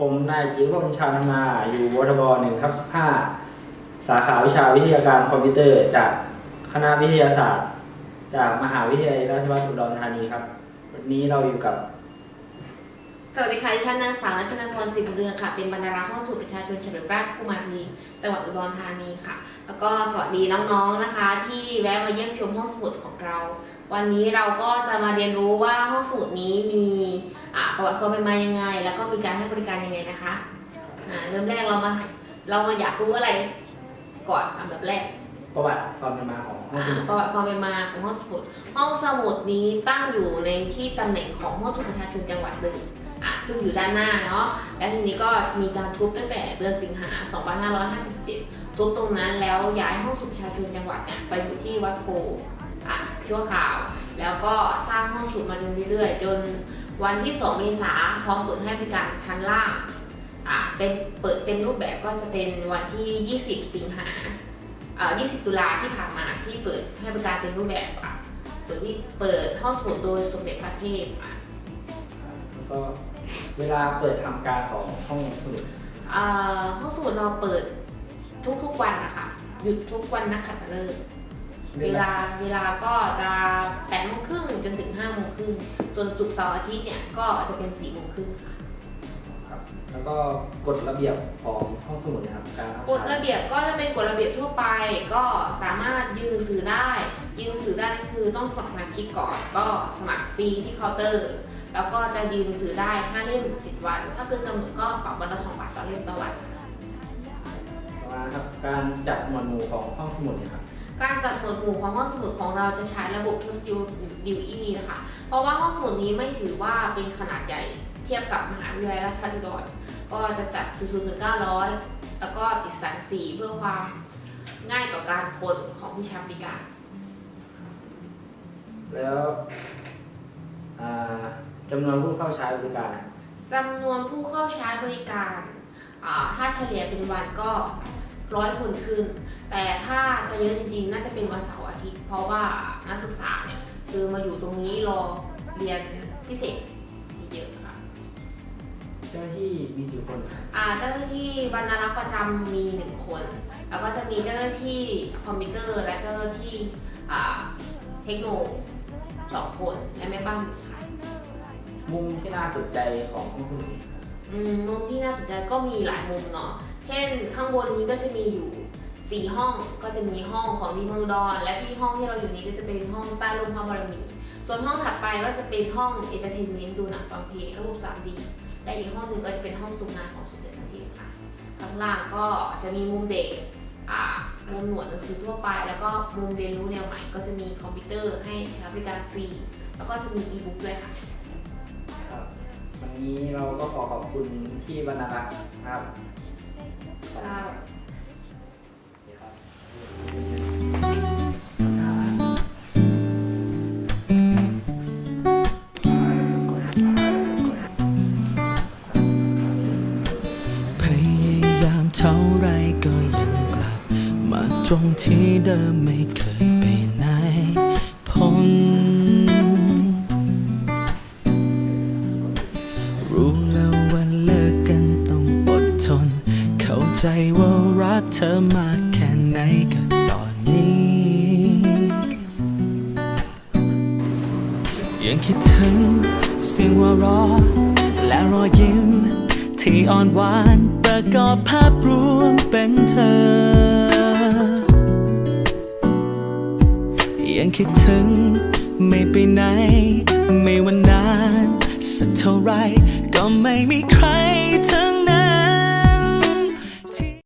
ผมนายจิรพงษ์ชานานาอยู่วทบหนึ่งทับสิบห้าสาขาวิชาวิทยาการคอมพิวเตอร์ จากคณะวิทยาศาสตร์ จากมหาวิทยาลัยราชภัฏอุดรธานีครับ วันนี้เราอยู่กับ สวัสดีค่ะดิฉันนางสาวรัชนันทรสิบเรืองค่ะ เป็นบรรณารักษ์ห้องสูตรประชาชนเฉลิมราชกุมารีจังหวัดอุดรธานีค่ะ แล้วก็สวัสดีน้องๆนะคะ ที่แวะมาเยี่ยมชมห้องสมุดของเรา วันนี้เราก็จะมาเรียนรู้ว่าห้องสมุดนี้มีอ่าประวัติความเป็นมายังไง แล้วก็มีการให้บริการยังไงนะคะอ่าเริ่มแรกเรามาเรามาอยากรู้อะไรก่อนอันดับแรกประวัติความเป็นมาของห้องสอ่ามุดประวัติความเป็นมาของห้องสมุด ห้องสมุดนี้ตั้งอยู่ในที่ตำแหน่งของห้องสมุดประชาชนจังหวัดเลย อะซึ่งอยู่ด้านหน้าเนาะและทีนี้ก็มีการทุบตั้งแต่เดือนสิงหา 2557 ทุบตรงนั้นแล้วย้ายห้องสมุดปรชาชนจังหวัดเนี่ยไปอยู่ที่วัดโพอะชั่วคราว แล้วก็สร้างห้องสมุดมาเรื่อยๆ จนวันที่ 2 เมษาพร้อมเปิดให้บริการชั้นล่างอะเป็นเปิดเต็มรูปแบบก็จะเป็นวันที่ 20 สิงหาเอ่อ20 ตุลาที่ผ่านมาที่เปิดให้บริการเต็มรูปแบบอะเปิดที่เปิดห้องสมุดโดยสมเด็จพระเทพอะแล้วก็ เวลาเปิดทำการของห้องสมุดเอ่อห้องสมุดเราเปิดทุกๆวันนะคะหยุดทุกวันนักขัตฤกษ์เวลาเวลาก็จะ8โมงครึ่งจนถึง5โมงครึ่งส่วนศุกร์เสาร์อาทิตย์เนี่ยก็จะเป็น4โมงครึ่งค่ะ ครับ แล้วก็กฎระเบียบของห้องสมุดนะครับการเอากฎระเบียบก็จะเป็นกฎระเบียบทั่วไป ก็สามารถยื่นหนังสือได้ ยื่นหนังสือได้นี่คือต้องสมัครสมาชิกก่อน ก็สมัครฟรีที่เคาน์เตอร์ แล้วก็จะยื่นหนังสือได้ 5 เล่ม10 วัน ถ้าเกินกำหนดก็ปรับวันละ 2 บาทต่อเล่มต่อวันประมาณครับการจัดหมวดหมู่ของห้องสมุดเนี่ยครับ การจัดหมวดหมู่ของห้องสมุดของเราจะใช้ระบบทศนิยมดิวอีนะคะ เพราะว่าห้องสมุดนี้ไม่ถือว่าเป็นขนาดใหญ่เทียบกับมหาวิทยาลัยราชภัฏอุดรก็จะจัด0 0ถึง900 แล้วก็ติดสันสีเพื่อความง่ายต่อการคนของผู้ใช้บริการแล้วอ่า จำนวนผู้เข้าใช้บริการ จำนวนผู้เข้าใช้บริการอ่าถ้าเฉลี่ยเป็นวันก็ร้อยคนขึ้น แต่ถ้าจะเยอะจริงๆ น่าจะเป็นวันเสาร์อาทิตย์ เพราะว่านักศึกษาเนี่ยคือมาอยู่ตรงนี้รอเรียนพิเศษที่เยอะค่ะเจ้าหน้าที่มีกี่คนครับอ่าเจ้าหน้าที่บรรณารักษ์ประจำมีหนึ่งคน แล้วก็จะมีเจ้าหน้าที่คอมพิวเตอร์ และเจ้าหน้าที่อ่าเทคโนโลยีสองคนและแม่บ้านหนึ่งค่ะ มุมที่น่าสนใจของห้องสมุดอืมมุมที่น่าสนใจก็มีหลายมุมเนาะ เช่น ข้างบนนี้ก็จะมีอยู่สี่ห้องก็จะมีห้องของดีเมืองดอน และที่ห้องที่เราอยู่นี้ก็จะเป็นห้องใต้ร่มพระบารมี ส่วนห้องถัดไปก็จะเป็นห้องเอนเตอร์เทนเมนต์ดูหนังฟังเพลงระบบ 3D และอีกห้องหนึ่งก็จะเป็นห้องสูงงานของสมเด็จพระเทพค่ะ ข้างล่างก็จะมีมุมเด็กอ่ามุมหนวดหนังสือทั่วไป แล้วก็มุมเรียนรู้แนวใหม่ก็จะมีคอมพิวเตอร์ให้ใช้บริการฟรี แล้วก็จะมีอีบุ๊กด้วยค่ะ นนี้เราก็ขอขอบคุณที่บรรณารักษ์ครับค่ะครับพยายามเท่าไรก็ยังกลับ มาตรงที่เดิมไม่เคย ใจว่ารักเธอมากแค่ไหนก็ตอนนี้ ยังคิดถึงเสียงหัว่าเรอและรอยยิ้ม ที่อ่อนหวานประกอบภาพรวมเป็นเธอ ยังคิดถึงไม่ไปไหน ไม่วันนาน สักเท่าไรก็ไม่มีใคร